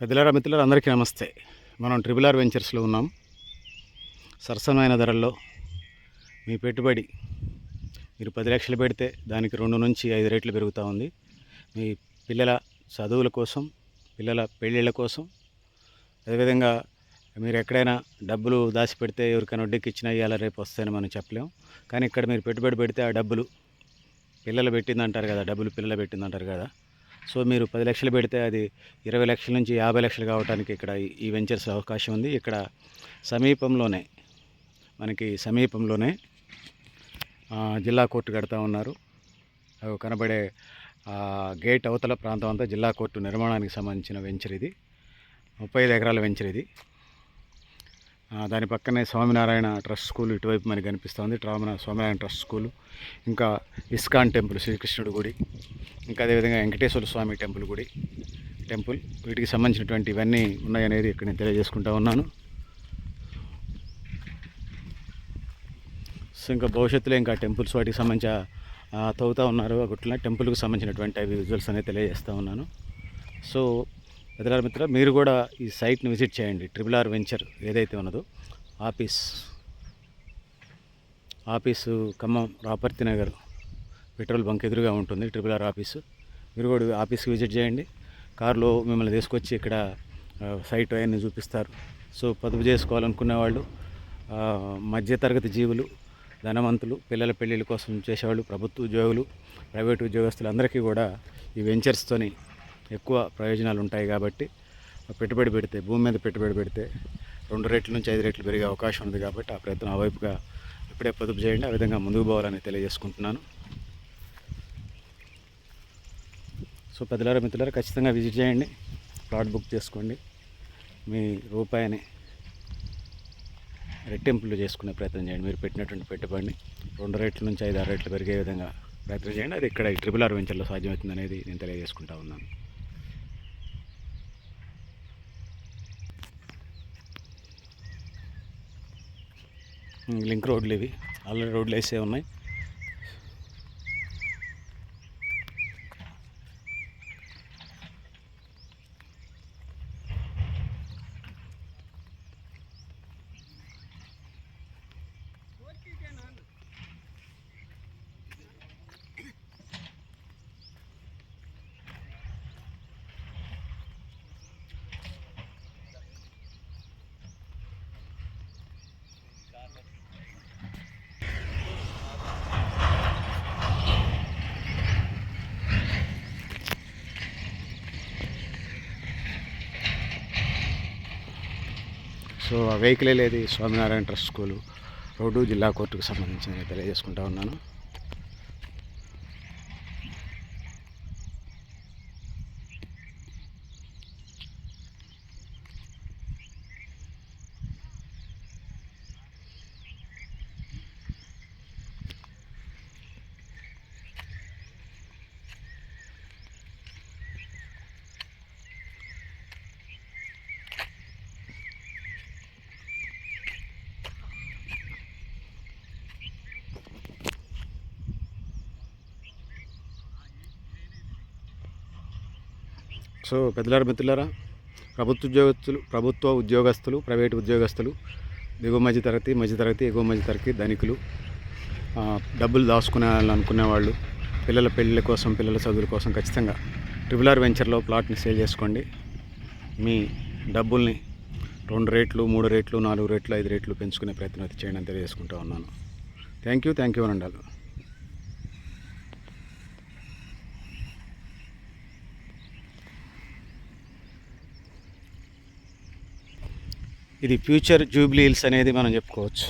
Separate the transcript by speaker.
Speaker 1: పెద్దలారా మిత్రులు అందరికీ నమస్తే. మనం ట్రిపుల్ ఆర్ వెంచర్స్లో ఉన్నాం. సరసమైన ధరల్లో మీ పెట్టుబడి మీరు పది లక్షలు పెడితే దానికి రెండు నుంచి ఐదు రేట్లు పెరుగుతూ ఉంది. మీ పిల్లల చదువుల కోసం పిల్లల పెళ్ళిళ్ళ కోసం అదేవిధంగా మీరు ఎక్కడైనా డబ్బులు దాచి పెడితే ఎవరికైనా వడ్డీకి ఇచ్చినా ఇవాళ రేపు వస్తాయని మనం చెప్పలేం. కానీ ఇక్కడ మీరు పెట్టుబడి పెడితే ఆ డబ్బులు పిల్లలు పెట్టిందంటారు కదా డబ్బులు పిల్లలు పెట్టిందంటారు కదా. సో మీరు పది లక్షలు పెడితే అది ఇరవై లక్షల నుంచి యాభై లక్షలు కావడానికి ఇక్కడ ఈ- వెంచర్స్ అవకాశం ఉంది. ఇక్కడ సమీపంలోనే మనకి సమీపంలోనే జిల్లా కోర్టు కడతా ఉన్నారు. అవి కనబడే గేట్ అవతల ప్రాంతం అంతా జిల్లా కోర్టు నిర్మాణానికి సంబంధించిన వెంచర్ ఇది. ముప్పై ఐదు ఎకరాల వెంచర్ ఇది. దాని పక్కనే స్వామినారాయణ ట్రస్ట్ స్కూల్ ఇటువైపు మనకి కనిపిస్తుంది. ట్రామన స్వామినారాయణ ట్రస్ట్ స్కూల్. ఇంకా ఇస్కాన్ టెంపుల్ శ్రీకృష్ణుడి గుడి. ఇంకా అదేవిధంగా వెంకటేశ్వర స్వామి టెంపుల్ గుడి. టెంపుల్. వీటికి సంబంధించినటువంటి ఇవన్నీ ఉన్నాయనేది ఇక్కడ నేను తెలియజేసుకుంటా ఉన్నాను. సో ఇంకా భవిష్యత్తులో ఇంకా టెంపుల్స్ వాటికి సంబంధించి తవ్వుతూ ఉన్నారు. అట్లా టెంపుల్కి సంబంధించినటువంటి అవి విజువల్స్ అనేది తెలియజేస్తూ ఉన్నాను. సో పెద్దల మిత్ర మీరు కూడా ఈ సైట్ని విజిట్ చేయండి. ట్రిపుల్ ఆర్ వెంచర్ ఏదైతే ఉన్నదో office office Khammam Raparthi Nagar petrol bunk ఎదురుగా ఉంటుంది ట్రిపుల్ ఆర్ ఆఫీసు. మీరు కూడా ఆఫీస్కి విజిట్ చేయండి. కారులో మిమ్మల్ని తీసుకొచ్చి ఇక్కడ సైట్ అవన్నీ చూపిస్తారు. సో పొదుపు చేసుకోవాలనుకునే వాళ్ళు మధ్యతరగతి జీవులు ధనవంతులు పిల్లల పెళ్ళిళ్ళ కోసం చేసేవాళ్ళు ప్రభుత్వ ఉద్యోగులు ప్రైవేట్ ఉద్యోగస్తులు అందరికీ కూడా ఈ వెంచర్స్తోని ఎక్కువ ప్రయోజనాలు ఉంటాయి కాబట్టి పెట్టుబడి పెడితే భూమి మీద పెట్టుబడి పెడితే రెండు రెట్ల నుంచి ఐదు రెట్లు పెరిగే అవకాశం ఉంది కాబట్టి ఆ ప్రయత్నం ఆ వైపుగా ఇప్పుడే పొదుపు చేయండి. ఆ విధంగా ముందుకు పోవాలని తెలియజేసుకుంటున్నాను. సో పెద్దలారా మిత్రులారా ఖచ్చితంగా విజిట్ చేయండి. ప్లాట్ బుక్ చేసుకోండి. మీ రూపాయిని రెట్టింపులు చేసుకునే ప్రయత్నం చేయండి. మీరు పెట్టినటువంటి పెట్టుబడిని రెండు రేట్ల నుంచి ఐదు ఆరు రేట్లు పెరిగే విధంగా ప్రయత్నం చేయండి. అది ఇక్కడ ట్రిపుల్ ఆర్ వెంచర్లో సాధ్యమవుతుంది అనేది నేను తెలియజేసుకుంటా ఉన్నాను. లింక్ రోడ్లు ఇవి. ఆల్రెడీ రోడ్లు వేసే ఉన్నాయి. సో ఆ వెహికల్ లేదు స్వామినారాయణ ట్రస్ట్ స్కూలు. రోడ్డు జిల్లా కోర్టుకు సంబంధించిన తెలియజేసుకుంటా ఉన్నాను. సో పెద్దలారా మిత్రులారా ప్రభుత్వ ఉద్యోగస్తులు ప్రభుత్వ ఉద్యోగస్తులు ప్రైవేటు ఉద్యోగస్తులు దిగువ మధ్య తరగతి మధ్య తరగతి ఎగువ మధ్య తరగతి ధనికులు డబ్బులు దాచుకునే అనుకునే వాళ్ళు పిల్లల పెళ్ళిళ్ళ కోసం పిల్లల చదువుల కోసం ఖచ్చితంగా ట్రిపుల్ ఆర్ వెంచర్లో ప్లాట్ని సేల్ చేసుకోండి. మీ డబ్బుల్ని రెండు రేట్లు మూడు రేట్లు నాలుగు రేట్లు ఐదు రేట్లు పెంచుకునే ప్రయత్నం అయితే చేయండి అని ఉన్నాను. థ్యాంక్ యూ థ్యాంక్ యూ అనండాలు ఇది ఫ్యూచర్ జూబ్లీ హిల్స్ అనేది మనం చెప్పుకోవచ్చు.